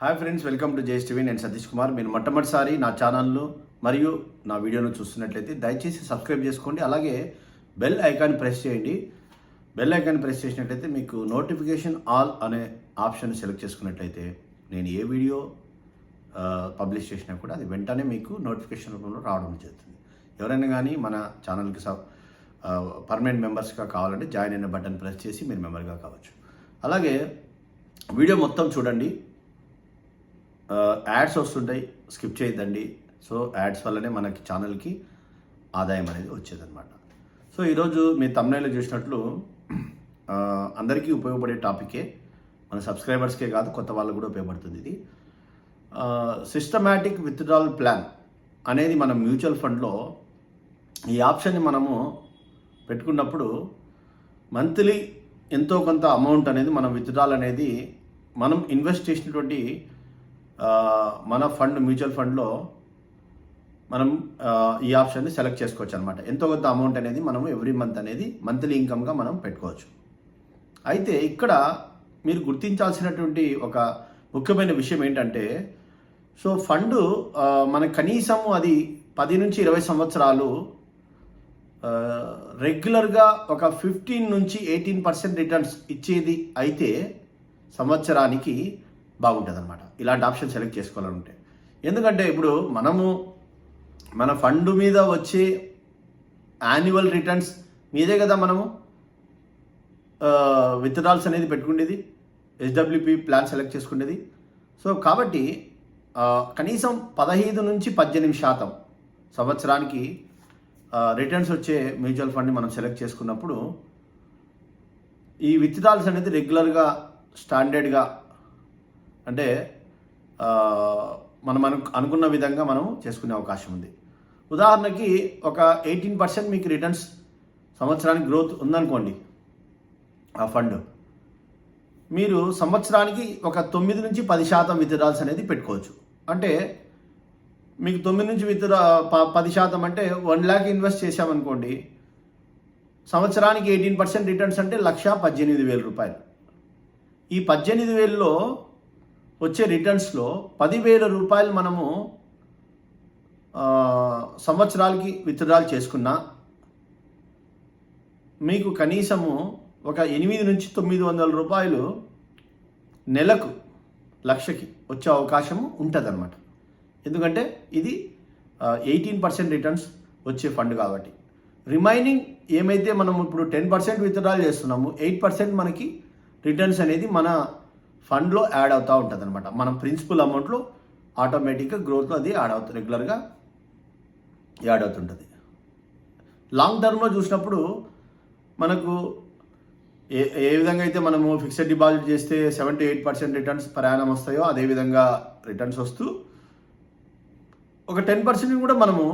Hi friends welcome to JS TV నేను సతీష్ కుమార్ మీరు మొట్టమొదటిసారి నా ఛానల్లో మరియు నా వీడియోను చూస్తున్నట్లయితే దయచేసి సబ్స్క్రైబ్ చేసుకోండి. అలాగే బెల్ ఐకాన్ ప్రెస్ చేయండి. బెల్ ఐకాన్ ప్రెస్ చేసినట్లయితే మీకు నోటిఫికేషన్ ఆల్ అనే ఆప్షన్ సెలెక్ట్ చేసుకున్నట్లయితే నేను ఏ వీడియో పబ్లిష్ చేసినా కూడా అది వెంటనే మీకు నోటిఫికేషన్ రూపంలో రావడం జరుగుతుంది. ఎవరైనా కానీ మన ఛానల్కి సబ్ పర్మనెంట్ మెంబర్స్గా కావాలంటే జాయిన్ అయిన బటన్ ప్రెస్ చేసి మీరు మెంబర్గా కావచ్చు. అలాగే వీడియో మొత్తం చూడండి. యాడ్స్ వస్తుంటాయి స్కిప్ చేయొద్దండి. సో యాడ్స్ వల్లనే మనకి ఛానల్కి ఆదాయం అనేది వచ్చేదన్నమాట. సో ఈరోజు మీ తమ్నైలో చూసినట్లు అందరికీ ఉపయోగపడే టాపికే మన సబ్స్క్రైబర్స్కే కాదు కొత్త వాళ్ళకు కూడా ఉపయోగపడుతుంది ఇది. సిస్టమాటిక్ విత్డ్రాల్ ప్లాన్ అనేది మన మ్యూచువల్ ఫండ్లో ఈ ఆప్షన్ని మనము పెట్టుకున్నప్పుడు మంత్లీ ఎంతో కొంత అమౌంట్ అనేది మనం విత్డ్రాల్ అనేది మనం ఇన్వెస్ట్ చేసినటువంటి మన ఫండ్ మ్యూచువల్ ఫండ్లో మనం ఈ ఆప్షన్ని సెలెక్ట్ చేసుకోవచ్చు అనమాట ఎంతో కొంత అమౌంట్ అనేది మనం ఎవ్రీ మంత్ అనేది మంత్లీ ఇన్కమ్గా మనం పెట్టుకోవచ్చు. అయితే ఇక్కడ మీరు గుర్తించాల్సినటువంటి ఒక ముఖ్యమైన విషయం ఏంటంటే సో ఫండ్ మన కనీసం అది పది నుంచి ఇరవై సంవత్సరాలు రెగ్యులర్గా ఒక ఫిఫ్టీన్ నుంచి ఎయిటీన్ పర్సెంట్ రిటర్న్స్ ఇచ్చేది అయితే సంవత్సరానికి బాగుంటుంది అనమాట ఇలాంటి ఆప్షన్ సెలెక్ట్ చేసుకోవాలంటే ఎందుకంటే ఇప్పుడు మనము మన ఫండ్ మీద వచ్చే యాన్యువల్ రిటర్న్స్ మీదే కదా మనము విత్డ్రాల్స్ అనేది పెట్టుకునేది హెచ్డబ్ల్యూపి ప్లాన్ సెలెక్ట్ చేసుకునేది సో కాబట్టి కనీసం పదహైదు నుంచి పద్దెనిమిది శాతం సంవత్సరానికి రిటర్న్స్ వచ్చే మ్యూచువల్ ఫండ్ని మనం సెలెక్ట్ చేసుకున్నప్పుడు ఈ విత్డ్రాల్స్ అనేది రెగ్యులర్గా స్టాండర్డ్గా అంటే మనం అను అనుకున్న విధంగా మనం చేసుకునే అవకాశం ఉంది. ఉదాహరణకి ఒక ఎయిటీన్ పర్సెంట్ మీకు రిటర్న్స్ సంవత్సరానికి గ్రోత్ ఉందనుకోండి ఆ ఫండ్. మీరు సంవత్సరానికి ఒక తొమ్మిది నుంచి పది శాతం విత్డ్రాల్స్ అనేది పెట్టుకోవచ్చు. అంటే మీకు తొమ్మిది నుంచి విత్డ్రా ప- పది శాతం అంటే వన్ ల్యాక్ ఇన్వెస్ట్ చేశామనుకోండి సంవత్సరానికి ఎయిటీన్ పర్సెంట్ రిటర్న్స్ అంటే లక్ష పద్దెనిమిది వేల రూపాయలు. ఈ పద్దెనిమిది వేలలో వచ్చే రిటర్న్స్లో పదివేల రూపాయలు మనము సంవత్సరాలకి విత్డ్రాల్ చేసుకున్నా మీకు కనీసము ఒక ఎనిమిది నుంచి తొమ్మిది వందల రూపాయలు నెలకు లక్షకి వచ్చే అవకాశం ఉంటుందన్నమాట. ఎందుకంటే ఇది ఎయిటీన్ పర్సెంట్ రిటర్న్స్ వచ్చే ఫండ్ కాబట్టి. రిమైనింగ్ ఏమైతే మనం ఇప్పుడు టెన్ పర్సెంట్ విత్డ్రాల్ చేస్తున్నాము ఎయిట్ పర్సెంట్ మనకి రిటర్న్స్ అనేది మన ఫండ్లో యాడ్ అవుతూ ఉంటుంది అనమాట మనం ప్రిన్సిపల్ అమౌంట్లో ఆటోమేటిక్గా గ్రోత్లో అది యాడ్ అవుతుంది రెగ్యులర్గా యాడ్ అవుతుంటుంది. లాంగ్ టర్మ్లో చూసినప్పుడు మనకు ఏ ఏ విధంగా అయితే మనము ఫిక్స్డ్ డిపాజిట్ చేస్తే seventy eight percent returns per annum వస్తాయో అదే విధంగా రిటర్న్స్ వస్తూ ఒక టెన్ పర్సెంట్ కూడా మనము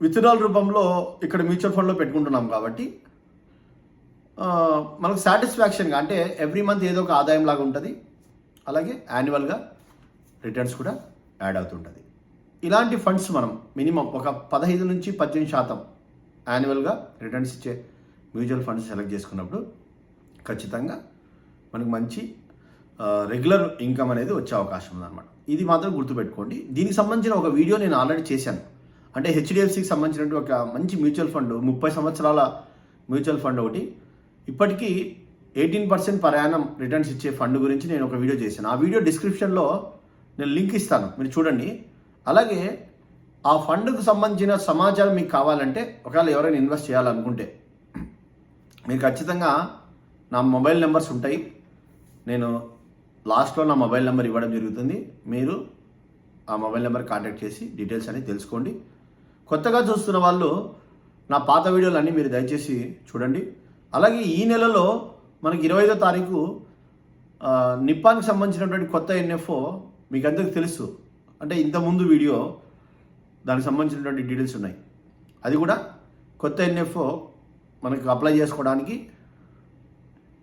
విత్డ్రాల్ రూపంలో ఇక్కడ మ్యూచువల్ ఫండ్లో పెట్టుకుంటున్నాం కాబట్టి మనకు సాటిస్ఫాక్షన్గా అంటే ఎవ్రీ మంత్ ఏదో ఒక ఆదాయం లాగా ఉంటుంది. అలాగే యాన్యువల్గా రిటర్న్స్ కూడా యాడ్ అవుతుంటుంది. ఇలాంటి ఫండ్స్ మనం మినిమం ఒక పదహైదు నుంచి పద్దెనిమిది శాతం యాన్యువల్గా రిటర్న్స్ ఇచ్చే మ్యూచువల్ ఫండ్స్ సెలెక్ట్ చేసుకున్నప్పుడు ఖచ్చితంగా మనకు మంచి రెగ్యులర్ ఇన్కమ్ అనేది వచ్చే అవకాశం ఉందన్నమాట. ఇది మాత్రం గుర్తుపెట్టుకోండి. దీనికి సంబంధించిన ఒక వీడియో నేను ఆల్రెడీ చేశాను. అంటే హెచ్డిఎఫ్సికి సంబంధించినటువంటి ఒక మంచి మ్యూచువల్ ఫండ్ ముప్పై సంవత్సరాల మ్యూచువల్ ఫండ్ ఒకటి ఇప్పటికీ eighteen percent per annum returns ఇచ్చే ఫండ్ గురించి నేను ఒక వీడియో చేశాను. ఆ వీడియో డిస్క్రిప్షన్లో నేను లింక్ ఇస్తాను. మీరు చూడండి. అలాగే ఆ ఫండ్కు సంబంధించిన సమాచారం మీకు కావాలంటే ఒకవేళ ఎవరైనా ఇన్వెస్ట్ చేయాలనుకుంటే మీరు ఖచ్చితంగా నా మొబైల్ నెంబర్స్ ఉంటాయి. నేను లాస్ట్లో నా మొబైల్ నెంబర్ ఇవ్వడం జరుగుతుంది. మీరు ఆ మొబైల్ నెంబర్ కాంటాక్ట్ చేసి డీటెయిల్స్ అనేది తెలుసుకోండి. కొత్తగా చూస్తున్న వాళ్ళు నా పాత వీడియోలు అన్నీ మీరు దయచేసి చూడండి. అలాగే ఈ నెలలో మనకి ఇరవై ఐదో తారీఖు నిప్పానికి సంబంధించినటువంటి కొత్త ఎన్ఎఫ్ఓ మీకు అందరికి తెలుసు. అంటే ఇంతకుముందు వీడియో దానికి సంబంధించినటువంటి డీటెయిల్స్ ఉన్నాయి. అది కూడా కొత్త ఎన్ఎఫ్ఓ మనకు అప్లై చేసుకోవడానికి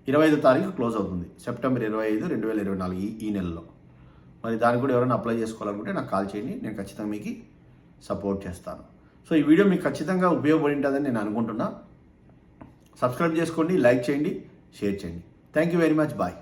ఇరవై ఐదో తారీఖు క్లోజ్ అవుతుంది. సెప్టెంబర్ ఇరవై ఐదు రెండు వేల ఇరవై నాలుగు ఈ ఈ నెలలో. మరి దానికి కూడా ఎవరైనా అప్లై చేసుకోవాలనుకుంటే నాకు కాల్ చేయండి. నేను ఖచ్చితంగా మీకు సపోర్ట్ చేస్తాను. సో ఈ వీడియో మీకు ఖచ్చితంగా ఉపయోగపడి ఉంటుందని నేను అనుకుంటున్నా. సబ్స్క్రైబ్ చేసుకోండి లైక్ చేయండి షేర్ చేయండి. Thank you very much bye